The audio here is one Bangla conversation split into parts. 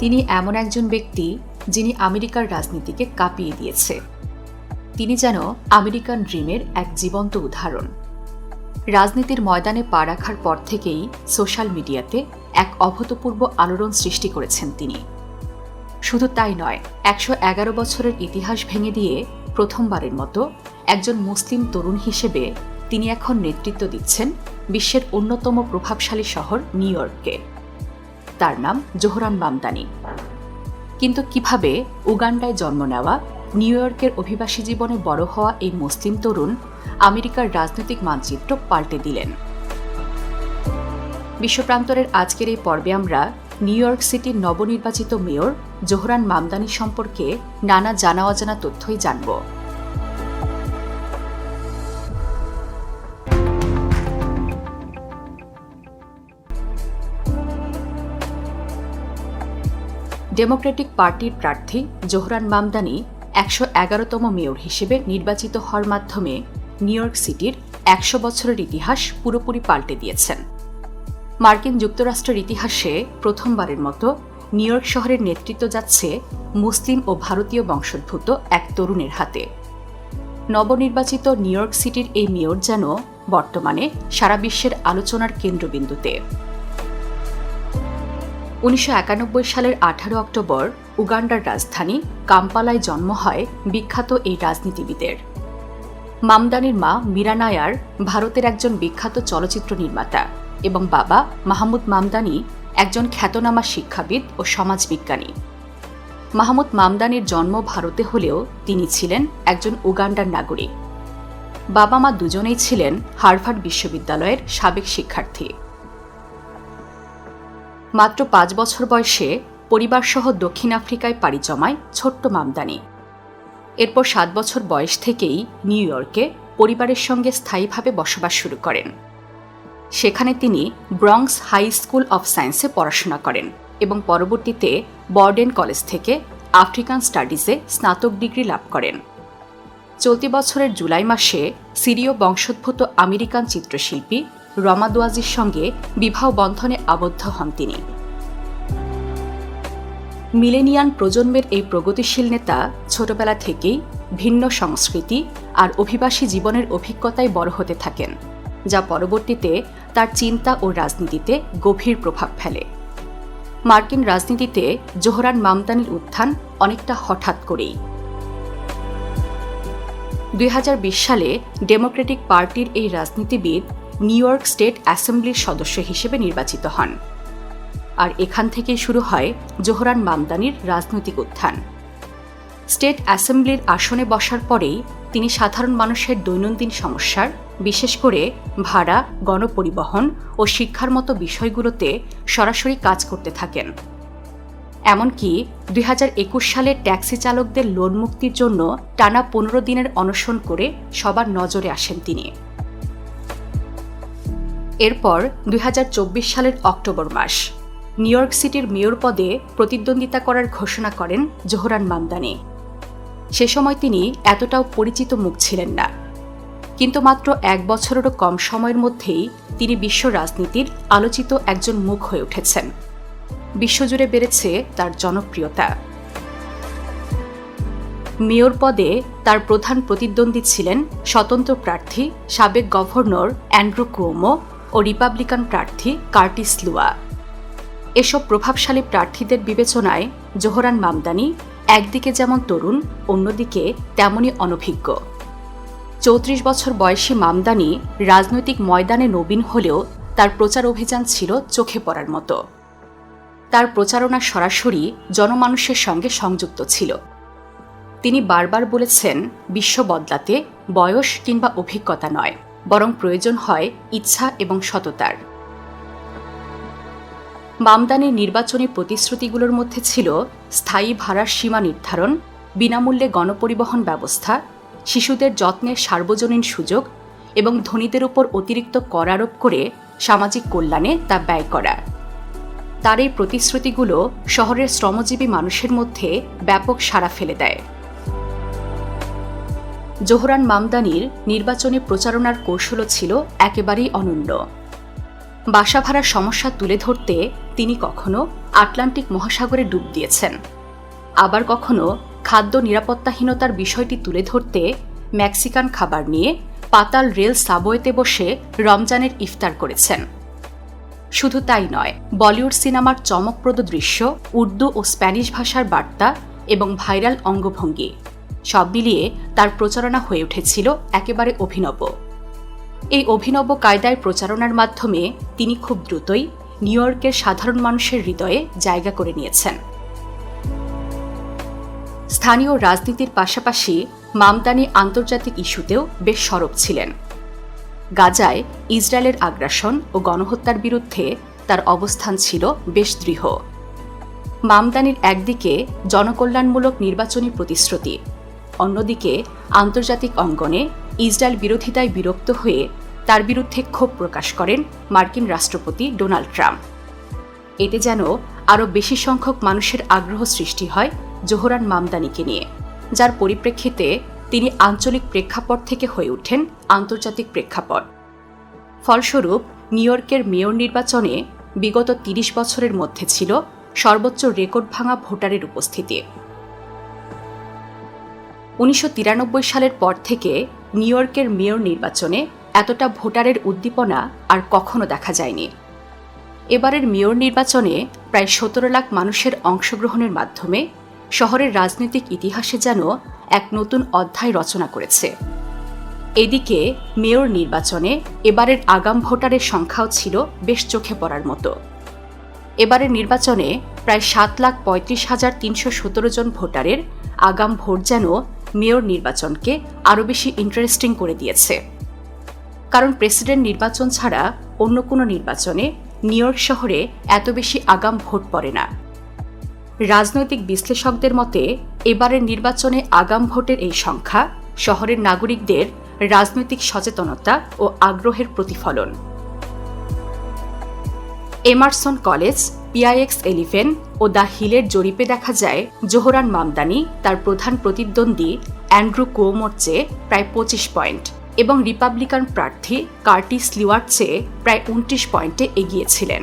তিনি এমন একজন ব্যক্তি যিনি আমেরিকার রাজনীতিকে কাঁপিয়ে দিয়েছে। তিনি যেন আমেরিকান ড্রিমের এক জীবন্ত উদাহরণ। রাজনীতির ময়দানে পা রাখার পর থেকেই সোশ্যাল মিডিয়াতে এক অভূতপূর্ব আলোড়ন সৃষ্টি করেছেন তিনি। শুধু তাই নয়, একশো এগারো বছরের ইতিহাস ভেঙে দিয়ে প্রথমবারের মতো একজন মুসলিম তরুণ হিসেবে তিনি এখন নেতৃত্ব দিচ্ছেন বিশ্বের অন্যতম প্রভাবশালী শহর নিউ ইয়র্ককে তার নাম জোহরান মামদানি। কিন্তু কীভাবে উগান্ডায় জন্ম নেওয়া, নিউ ইয়র্কের অভিবাসী জীবনে বড় হওয়া এই মুসলিম তরুণ আমেরিকার রাজনৈতিক মানচিত্র পাল্টে দিলেন। বিশ্বপ্রান্তরের আজকের এই পর্বে আমরা নিউ ইয়র্ক সিটির নবনির্বাচিত মেয়র জোহরান মামদানি সম্পর্কে নানা জানা অজানা তথ্যই জানব। ডেমোক্রেটিক পার্টির প্রার্থী জোহরান মামদানি একশো এগারোতম মেয়র হিসেবে নির্বাচিত হওয়ার মাধ্যমে নিউ ইয়র্ক সিটির একশো বছরের ইতিহাস পুরোপুরি পাল্টে দিয়েছেন। মার্কিন যুক্তরাষ্ট্রের ইতিহাসে প্রথমবারের মতো নিউ ইয়র্ক শহরের নেতৃত্ব যাচ্ছে মুসলিম ও ভারতীয় বংশোদ্ভূত এক তরুণের হাতে। নবনির্বাচিত নিউ ইয়র্ক সিটির এই মেয়র যেন বর্তমানে সারা বিশ্বের আলোচনার কেন্দ্রবিন্দুতে। উনিশশো একানব্বই সালের আঠারো অক্টোবর উগান্ডার রাজধানী কাম্পালায় জন্ম হয় বিখ্যাত এই রাজনীতিবিদের। মামদানির মা মীরা নায়ার ভারতের একজন বিখ্যাত চলচ্চিত্র নির্মাতা এবং বাবা মাহমুদ মামদানি একজন খ্যাতনামা শিক্ষাবিদ ও সমাজবিজ্ঞানী। মাহমুদ মামদানির জন্ম ভারতে হলেও তিনি ছিলেন একজন উগান্ডার নাগরিক। বাবা মা দুজনেই ছিলেন হার্ভার্ড বিশ্ববিদ্যালয়ের সাবেক শিক্ষার্থী। মাত্র পাঁচ বছর বয়সে পরিবারসহ দক্ষিণ আফ্রিকায় পাড়ি জমায় ছোট্ট মামদানি। এরপর সাত বছর বয়স থেকেই নিউ ইয়র্কে পরিবারের সঙ্গে স্থায়ীভাবে বসবাস শুরু করেন। সেখানে তিনি ব্রংস হাই স্কুল অফ সায়েন্সে পড়াশোনা করেন এবং পরবর্তীতে বর্ডেন কলেজ থেকে আফ্রিকান স্টাডিজে স্নাতক ডিগ্রি লাভ করেন। চলতি বছরের জুলাই মাসে সিরীয় বংশোদ্ভূত আমেরিকান চিত্রশিল্পী রমাদোয়াজির সঙ্গে বিবাহ বন্ধনে আবদ্ধ হন তিনি। মিলেনিয়ান প্রজন্মের এই প্রগতিশীল নেতা ছোটবেলা থেকেই ভিন্ন সংস্কৃতি আর অভিবাসী জীবনের অভিজ্ঞতায় বড় হতে থাকেন, যা পরবর্তীতে তার চিন্তা ও রাজনীতিতে গভীর প্রভাব ফেলে। মার্কিন রাজনীতিতে জোহরান মামদানির উত্থান অনেকটা হঠাৎ করেই। দুই হাজার বিশ সালে ডেমোক্রেটিক পার্টির এই রাজনীতিবিদ নিউ ইয়র্ক স্টেট অ্যাসেম্বলির সদস্য হিসেবে নির্বাচিত হন। আর এখান থেকেই শুরু হয় জোহরান মামদানির রাজনৈতিক উত্থান। স্টেট অ্যাসেম্বলির আসনে বসার পরেই তিনি সাধারণ মানুষের দৈনন্দিন সমস্যার, বিশেষ করে ভাড়া, গণপরিবহন ও শিক্ষার মতো বিষয়গুলোতে সরাসরি কাজ করতে থাকেন। এমনকি দুই হাজার একুশ সালে ট্যাক্সি চালকদের লোন মুক্তির জন্য টানা পনেরো দিনের অনশন করে সবার নজরে আসেন তিনি। এরপর দুই হাজার চব্বিশ সালের অক্টোবর মাস। নিউ ইয়র্ক সিটির মেয়র পদে প্রতিদ্বন্দ্বিতা করার ঘোষণা করেন জোহরান মামদানি। সে সময় তিনি এতটাও পরিচিত মুখ ছিলেন না। কিন্তু মাত্র এক বছরেরও কম সময়ের মধ্যেই তিনি বিশ্ব রাজনীতির আলোচিত একজন মুখ হয়ে উঠেছেন। বিশ্বজুড়ে বেড়েছে তার জনপ্রিয়তা। মেয়র পদে তার প্রধান প্রতিদ্বন্দ্বী ছিলেন স্বতন্ত্র প্রার্থী সাবেক গভর্নর অ্যান্ড্রু কুয়োমো ও রিপাবলিকান প্রার্থী কার্টিস লুয়া। এসব প্রভাবশালী প্রার্থীদের বিবেচনায় জোহরান মামদানি একদিকে যেমন তরুণ, অন্যদিকে তেমনই অনভিজ্ঞ। চৌত্রিশ বছর বয়সী মামদানি রাজনৈতিক ময়দানে নবীন হলেও তার প্রচার অভিযান ছিল চোখে পড়ার মতো। তার প্রচারণা সরাসরি জনমানুষের সঙ্গে সংযুক্ত ছিল। তিনি বারবার বলেছেন, বিশ্ব বদলাতে বয়স কিংবা অভিজ্ঞতা নয়। বরং প্রয়োজন হয় ইচ্ছা এবং সততার। মামদানির নির্বাচনী প্রতিশ্রুতিগুলোর মধ্যে ছিল স্থায়ী ভাড়ার সীমা নির্ধারণ, বিনামূল্যে গণপরিবহন ব্যবস্থা, শিশুদের যত্নের সার্বজনীন সুযোগ এবং ধনীদের উপর অতিরিক্ত কর আরোপ করে সামাজিক কল্যাণে তা ব্যয় করা। তার এই প্রতিশ্রুতিগুলো শহরের শ্রমজীবী মানুষের মধ্যে ব্যাপক সাড়া ফেলে দেয়। জোহরান মামদানির নির্বাচনী প্রচারণার কৌশলও ছিল একেবারেই অনন্য। বাসা ভাড়ার সমস্যা তুলে ধরতে তিনি কখনো আটলান্টিক মহাসাগরে ডুব দিয়েছেন। আবার কখনো খাদ্য নিরাপত্তাহীনতার বিষয়টি তুলে ধরতে মেক্সিকান খাবার নিয়ে পাতাল রেল সাবওয়েতে বসে রমজানের ইফতার করেছেন। শুধু তাই নয়, বলিউড সিনেমার চমকপ্রদ দৃশ্য উর্দু ও স্প্যানিশ ভাষার বার্তা এবং ভাইরাল অঙ্গভঙ্গি সব মিলিয়ে তার প্রচারণা হয়ে উঠেছিল একেবারে অভিনব। এই অভিনব কায়দায় প্রচারণার মাধ্যমে তিনি খুব দ্রুতই নিউ ইয়র্কের সাধারণ মানুষের হৃদয়ে জায়গা করে নিয়েছেন। স্থানীয় রাজনীতির পাশাপাশি মামদানি আন্তর্জাতিক ইস্যুতেও বেশ সরব ছিলেন। গাজায় ইসরায়েলের আগ্রাসন ও গণহত্যার বিরুদ্ধে তার অবস্থান ছিল বেশ দৃঢ়। মামদানির একদিকে জনকল্যাণমূলক নির্বাচনী প্রতিশ্রুতি অন্যদিকে, আন্তর্জাতিক অঙ্গনে ইসরায়েল বিরোধিতায় বিরক্ত হয়ে তার বিরুদ্ধে ক্ষোভ প্রকাশ করেন মার্কিন রাষ্ট্রপতি ডোনাল্ড ট্রাম্প। এতে যেন আরও বেশি সংখ্যক মানুষের আগ্রহ সৃষ্টি হয় জোহরান মামদানিকে নিয়ে, যার পরিপ্রেক্ষিতে তিনি আঞ্চলিক প্রেক্ষাপট থেকে হয়ে ওঠেন আন্তর্জাতিক প্রেক্ষাপট। ফলস্বরূপ, নিউ ইয়র্কের মেয়র নির্বাচনে বিগত তিরিশ বছরের মধ্যে ছিল সর্বোচ্চ রেকর্ড ভাঙা ভোটারের উপস্থিতি। উনিশশো তিরানব্বই সালের পর থেকে নিউ ইয়র্কের মেয়র নির্বাচনে এতটা ভোটারের উদ্দীপনা আর কখনো দেখা যায়নি। এবারের মেয়র নির্বাচনে প্রায় সতেরো লাখ মানুষের অংশগ্রহণের মাধ্যমে শহরের রাজনৈতিক ইতিহাসে যেন এক নতুন অধ্যায় রচনা করেছে। এদিকে মেয়র নির্বাচনে এবারের আগাম ভোটারের সংখ্যাও ছিল বেশ চোখে পড়ার মতো। এবারের নির্বাচনে প্রায় সাত লাখ পঁয়ত্রিশ হাজার তিনশো সতেরো জন ভোটারের আগাম ভোট যেন মেয়র নির্বাচনকে আরও বেশি ইন্টারেস্টিং করে দিয়েছে। কারণ প্রেসিডেন্ট নির্বাচন ছাড়া অন্য কোনো নির্বাচনে নিউ ইয়র্ক শহরে এত বেশি আগাম ভোট পড়ে না। রাজনৈতিক বিশ্লেষকদের মতে, এবারের নির্বাচনে আগাম ভোটের এই সংখ্যা শহরের নাগরিকদের রাজনৈতিক সচেতনতা ও আগ্রহের প্রতিফলন। এমারসন কলেজ, পিআইএক্স এলিভেন ও দ্য হিলের জরিপে দেখা যায়, জোহরান মামদানি তার প্রধান প্রতিদ্বন্দ্বী অ্যান্ড্রু কোমোর চেয়ে প্রায় পঁচিশ পয়েন্ট এবং রিপাবলিকান প্রার্থী কার্টিস লিওয়ার চেয়ে প্রায় উনত্রিশ পয়েন্টে এগিয়েছিলেন।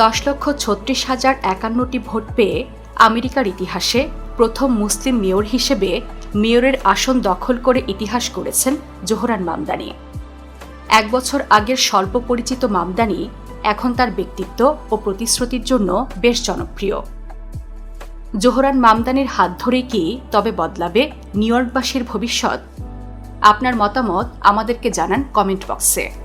দশ লক্ষ ছত্রিশ হাজার একান্নটি ভোট পেয়ে আমেরিকার ইতিহাসে প্রথম মুসলিম মেয়র হিসেবে মেয়রের আসন দখল করে ইতিহাস করেছেন জোহরান মামদানি। এক বছর আগের স্বল্প পরিচিত মামদানি এখন তার ব্যক্তিত্ব ও প্রতিশ্রুতির জন্য বেশ জনপ্রিয়। জোহরান মামদানির হাত ধরে কি তবে বদলাবে নিউ ইয়র্কবাসীর ভবিষ্যৎ? আপনার মতামত আমাদেরকে জানান কমেন্ট বক্সে।